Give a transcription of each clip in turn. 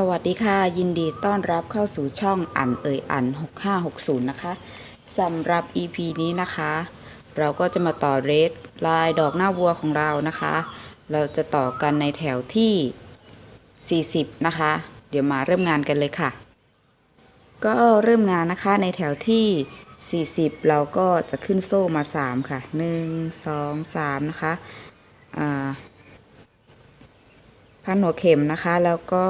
สวัสดีค่ะ ยินดีต้อนรับเข้าสู่ช่องอันเอ่ยอัน 6560 นะคะสำหรับ EP นี้นะคะ เราก็จะมาต่อเรทลายดอกหน้าวัวของเรานะคะ เราจะต่อกันในแถวที่ 40 นะคะ เดี๋ยวมาเริ่มงานกันเลยค่ะ ก็เริ่มงานนะคะในแถวที่ 40 เราก็จะขึ้นโซ่มา 3 ค่ะ 1 2 3 นะคะอ่าพันหัวเข็มนะคะแล้วก็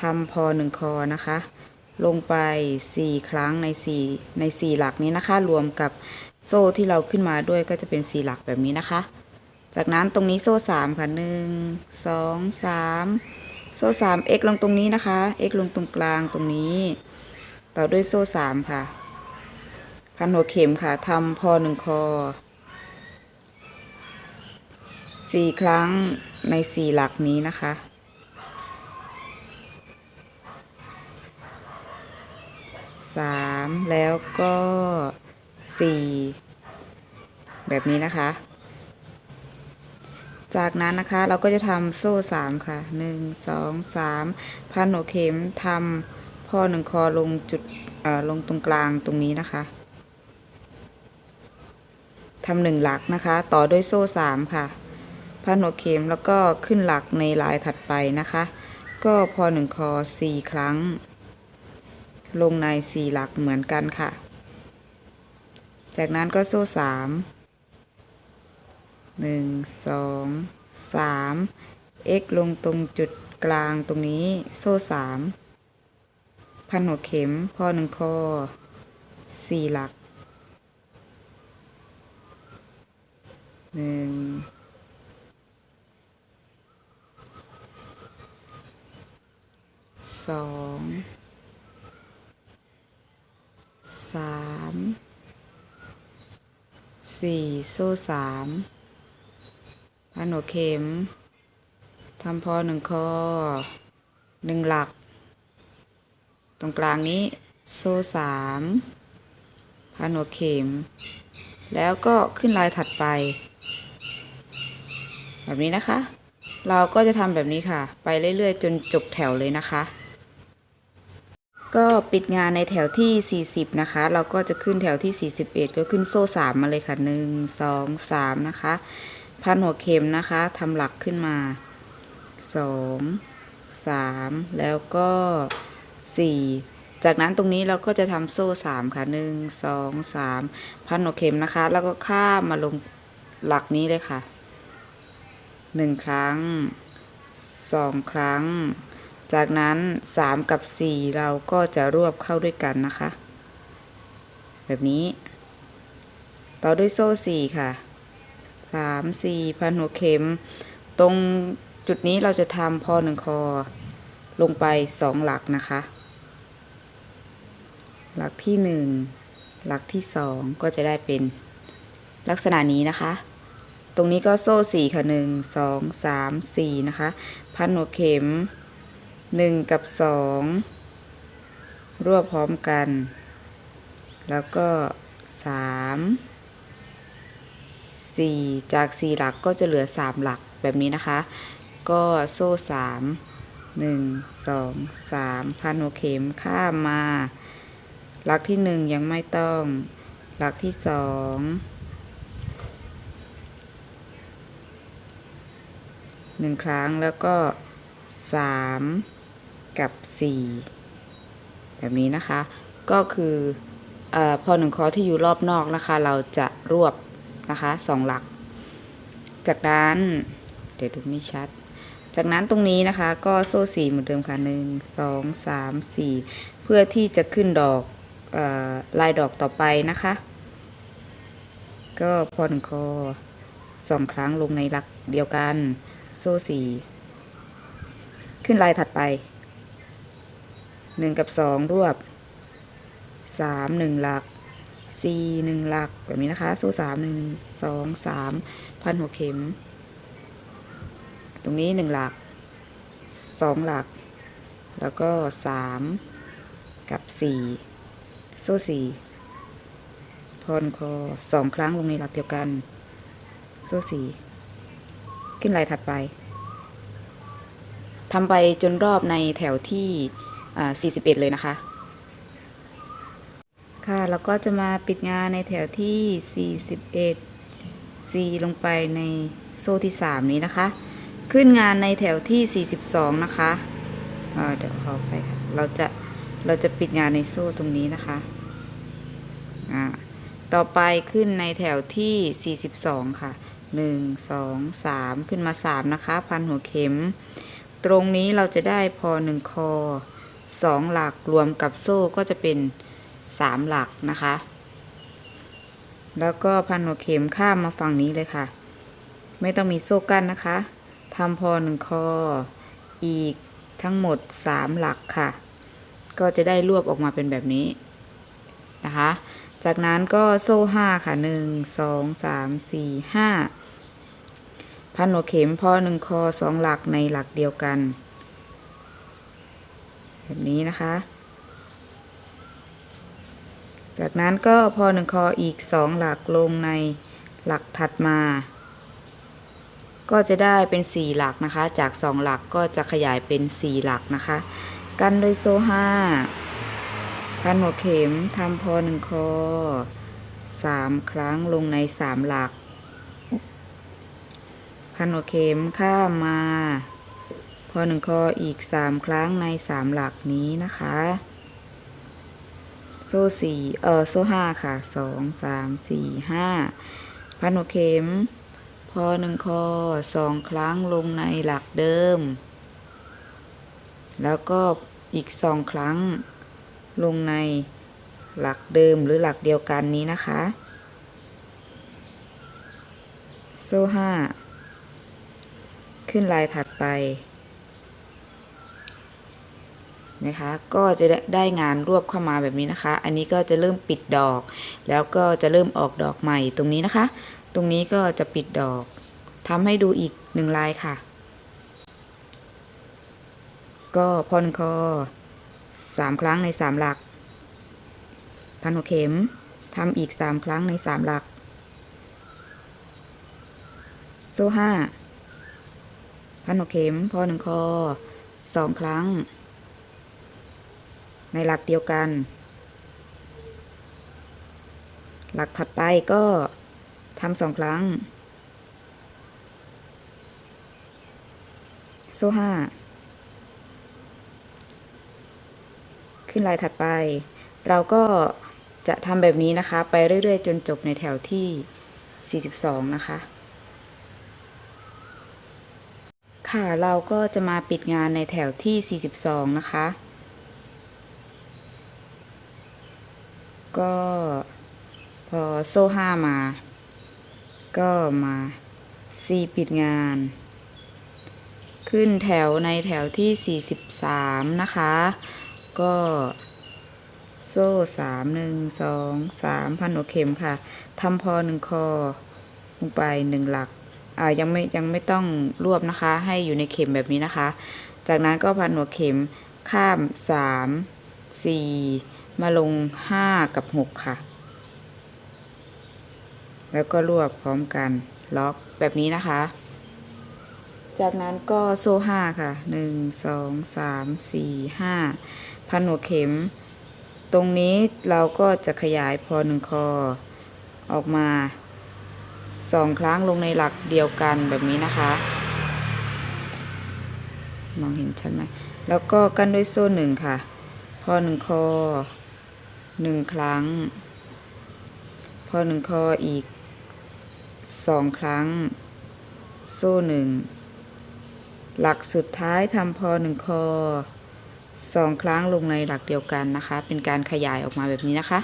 ทำพอหนึ่งคอนะคะ ลงไป 4 ครั้งใน 4 ใน 4 หลักนี้นะคะ รวมกับโซ่ที่เราขึ้นมาด้วยก็จะเป็น 4 หลักแบบนี้นะคะ จากนั้นตรงนี้โซ่ 3 ค่ะ 1 2 3 โซ่ 3 x ลงตรงนี้นะคะ x ลงตรงกลางตรงนี้ ต่อด้วยโซ่ 3 ค่ะ พันหัวเข็มค่ะทำพอหนึ่งคอสี่ครั้งในสี่หลักนี้นะคะ สามแล้วก็สี่แบบนี้นะคะ จากนั้นนะคะเราก็จะทำโซ่สามค่ะหนึ่งสองสามพันหัวเข็มทำพ่อหนึ่งคอลงจุดลงตรงกลางตรงนี้นะคะทำหนึ่งหลักนะคะ ต่อด้วยโซ่สามค่ะพันหัวเข็มแล้วก็ขึ้นหลักในลายถัดไปนะคะ ก็พอหนึ่งคอสี่ครั้ง ลงในสี่หลักเหมือนกันค่ะ จากนั้นก็โซ่สามหนึ่งสองสาม x ลงตรงจุดกลางตรงนี้โซ่สามพันหัวเข็มพอหนึ่งคอสี่หลักหนึ่งสอง สามสี่โซ่สามพันหัวเข็มทำพอหนึ่งคอหนึ่งหลัก ตรงกลางนี้โซ่สามพันหัวเข็ม แล้วก็ขึ้นลายถัดไป แบบนี้นะคะ เราก็จะทำแบบนี้ค่ะ ไปเรื่อยๆ จนจบแถวเลยนะคะ ก็ปิดงานในแถวที่ 40 นะคะ เราก็จะขึ้นแถวที่ 41 ก็ขึ้นโซ่ 3 มาเลยค่ะ 1 2 3 นะคะ พันหัวเข็มนะคะทำหลักขึ้นมา 2 3 แล้วก็ 4 จากนั้นตรงนี้เราก็จะทำโซ่ 3 ค่ะ 1 2 3 พันหัวเข็มนะคะ แล้วก็ข้ามมาลงหลักนี้เลยค่ะหนึ่งครั้งสองครั้ง จากนั้นสามกับสี่เราก็จะรวบเข้าด้วยกันนะคะ แบบนี้ ต่อด้วยโซ่สี่ค่ะสามสี่พันหัวเข็ม ตรงจุดนี้เราจะทำพอหนึ่งคอ ลงไปสองหลักนะคะ หลักที่หนึ่งหลักที่สองก็จะได้เป็นลักษณะนี้นะคะตรงนี้ก็โซ่สี่ค่ะหนึ่งสองสามสี่นะคะ พันหัวเข็ม หนึ่งกับสองรวบพร้อมกัน แล้วก็สามสี่จากสี่หลักก็จะเหลือสามหลักแบบนี้นะคะ ก็โซ่สามหนึ่งสองสามพันหัวเข็มข้ามมา หลักที่หนึ่งยังไม่ต้อง หลักที่สองหนึ่งครั้งแล้วก็สาม กับสี่แบบนี้นะคะ ก็คืออพอหนึ่งคอที่อยู่รอบนอกนะคะ เราจะรวบนะคะสองหลัก จากนั้นเดี๋ยวดูไม่ชัด จากนั้นตรงนี้นะคะ ก็โซ่สี่เหมือนเดิมค่ะหนึ่งสองสามสี่เพื่อที่จะขึ้นดอกออลายดอกต่อไปนะคะ ก็พอหนึ่งคอสองครั้งลงในหลักเดียวกัน โซ่สี่ขึ้นลายถัดไป หนึ่งกับสองรวบสามหนึ่งหลักสี่หนึ่งหลักแบบนี้นะคะโซ่สามหนึ่งสองสามพันหัวเข็ม ตรงนี้หนึ่งหลักสองหลัก แล้วก็สามกับสี่โซ่สี่พอนคอสองครั้งลงในหลักเดียวกันโซ่สี่ขึ้นลายถัดไปทำไปจนรอบในแถวที่ 41 เลยนะคะ ค่ะแล้วก็จะมาปิดงานในแถวที่ 41 4ลงไปในโซ่ที่ 3 นี้นะคะ ขึ้นงานในแถวที่ 42 นะคะเอ่อเดี๋ยวขอไปค่ะเราจะเราจะปิดงานในโซ่ตรงนี้นะคะอ่าต่อไปขึ้นในแถวที่ 42 ค่ะ 1 2 3 ขึ้นมา 3 นะคะ พันหัวเข็ม ตรงนี้เราจะได้พอ 1 คอ 2 หลักรวมกับโซ่ก็จะเป็น 3 หลักนะคะ แล้วก็พันหัวเข็มข้ามมาฝั่งนี้เลยค่ะ ไม่ต้องมีโซ่กั้นนะคะทำพอ1คอ อีกทั้งหมด 3 หลักค่ะ ก็จะได้รวบออกมาเป็นแบบนี้นะคะ จากนั้นก็โซ่ห้าค่ะหนึ่งสองสามสี่ห้าพันหัวเข็มพอหนึ่งคอสองหลักในหลักเดียวกัน แบบนี้นะคะ จากนั้นก็พอหนึ่งคออีกสองหลักลงในหลักถัดมา ก็จะได้เป็นสี่หลักนะคะ จากสองหลักก็จะขยายเป็นสี่หลักนะคะ กันโดยโซ่ห้าพันหัวเข็มทำพอหนึ่งคอสามครั้งลงในสามหลักพันหัวเข็มข้ามมา อหนึ่งคออีกสามครั้งในสามหลักนี้นะคะ โซ่สี่เออโซ่ห้าค่ะสองสามสี่ห้าพันหัวเข็ม พอหนึ่งคอสองครั้งลงในหลักเดิม แล้วก็อีกสองครั้งลงในหลักเดิมหรือหลักเดียวกันนี้นะคะ โซ่ห้าขึ้นลายถัดไป นะคะ ก็จะได้งานรวบเข้ามาแบบนี้นะคะ อันนี้ก็จะเริ่มปิดดอก แล้วก็จะเริ่มออกดอกใหม่ตรงนี้นะคะ ตรงนี้ก็จะปิดดอกทำให้ดูอีกหนึ่งลายค่ะ ก็พอนคอสามครั้งในสามหลัก พันหัวเข็มทำอีกสามครั้งในสามหลัก โซ่ห้าพันหัวเข็มพอหนึ่งคอสองครั้ง ในหลักเดียวกัน หลักถัดไปก็ทำสองครั้ง โซ่ห้าขึ้นลายถัดไป เราก็จะทำแบบนี้นะคะ ไปเรื่อยๆ จนจบในแถวที่ 42 นะคะ ค่ะเราก็จะมาปิดงานในแถวที่ 42 นะคะ ก็พอโซ่ห้ามา ก็มา C ปิดงาน ขึ้นแถวในแถวที่ 43 นะคะ ก็โซ่สามหนึ่งสองสามพันหัวเข็มค่ะทำพอหนึ่งคอลงไปหนึ่งหลักอ่ายังไม่ยังไม่ต้องรวบนะคะ ให้อยู่ในเข็มแบบนี้นะคะ จากนั้นก็พันหัวเข็มข้ามสามสี่ มาลงห้ากับหกค่ะ แล้วก็รวบพร้อมกันล็อกแบบนี้นะคะ จากนั้นก็โซ่ห้าค่ะหนึ่งสองสามสี่ห้าพันหัวเข็ม ตรงนี้เราก็จะขยายพอหนึ่งคอ ออกมาสองครั้งลงในหลักเดียวกันแบบนี้นะคะมองเห็นชัดไหม แล้วก็กั้นด้วยโซ่หนึ่งค่ะ พอหนึ่งคอ หนึ่งครั้ง พอหนึ่งคออีกสองครั้ง โซ่หนึ่ง หลักสุดท้ายทำพอหนึ่งคอสองครั้งลงในหลักเดียวกันนะคะ เป็นการขยายออกมาแบบนี้นะคะ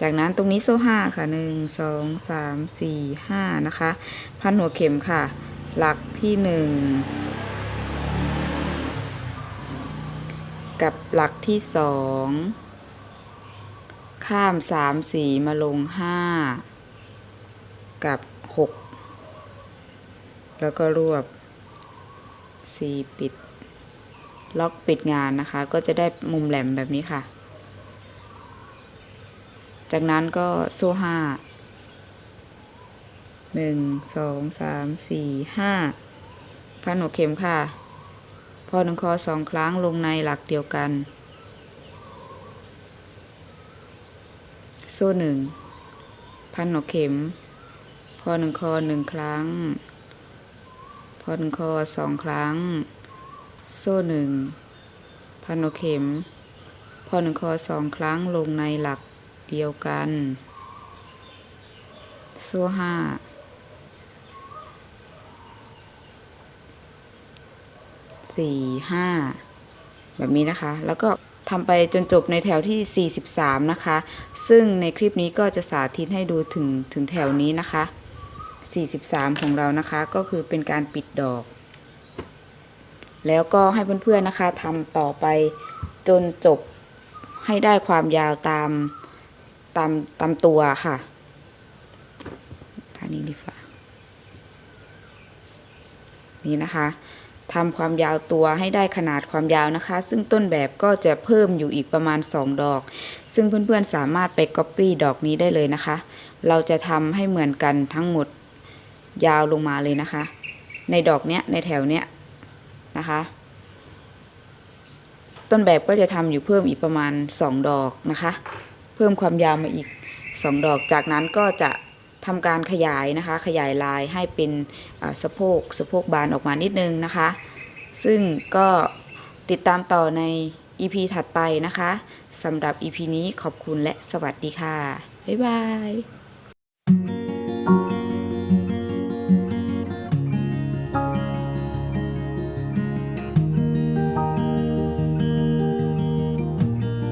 จากนั้นตรงนี้โซ่ห้าค่ะหนึ่งสองสามสี่ห้านะคะ พันหัวเข็มค่ะ หลักที่หนึ่ง กับหลักที่สองข้ามสามสี่มาลงห้ากับหกแล้วก็รวบสีปิด ล็อกปิดงานนะคะ ก็จะได้มุมแหลมแบบนี้ค่ะ จากนั้นก็โซ่ห้าหนึ่งสองสามสี่ห้าพันหัวเข็มค่ะ พอหนึ่งคอสองครั้งลงในหลักเดียวกัน โซ่หนึ่งพันหัวเข็ม พอหนึ่งคอหนึ่งครั้ง พอหนึ่งคอสองครั้ง โซ่หนึ่งพันหัวเข็ม พอหนึ่งคอสองครั้งลงในหลักเดียวกัน โซ่ห้า สี่ห้าแบบนี้นะคะ แล้วก็ทำไปจนจบในแถวที่ 43 นะคะ ซึ่งในคลิปนี้ก็จะสาธิตให้ดูถึงถึงแถวนี้นะคะ 43 ของเรานะคะ ก็คือเป็นการปิดดอก แล้วก็ให้เพื่อนๆนะคะทำต่อไปจนจบให้ได้ความยาวตามตามตามตัวค่ะท่านี้ดีกว่านี่นะคะ ทำความยาวตัวให้ได้ขนาดความยาวนะคะ ซึ่งต้นแบบก็จะเพิ่มอยู่อีกประมาณ 2 ดอก ซึ่งเพื่อนๆสามารถไป Copy ดอกนี้ได้เลยนะคะ เราจะทำให้เหมือนกันทั้งหมดยาวลงมาเลยนะคะ ในดอกเนี้ยในแถวเนี้ยนะคะ ต้นแบบก็จะทำอยู่เพิ่มอีกประมาณ 2 ดอกนะคะ เพิ่มความยาวมาอีก 2 ดอกจากนั้นก็จะ ทำการขยายนะคะ ขยายลายให้เป็นสะโพกสะโพกบานออกมานิดนึงนะคะ ซึ่งก็ติดตามต่อใน EP ถัดไปนะคะสำหรับ EP นี้ขอบคุณและสวัสดีค่ะ บ๊ายบาย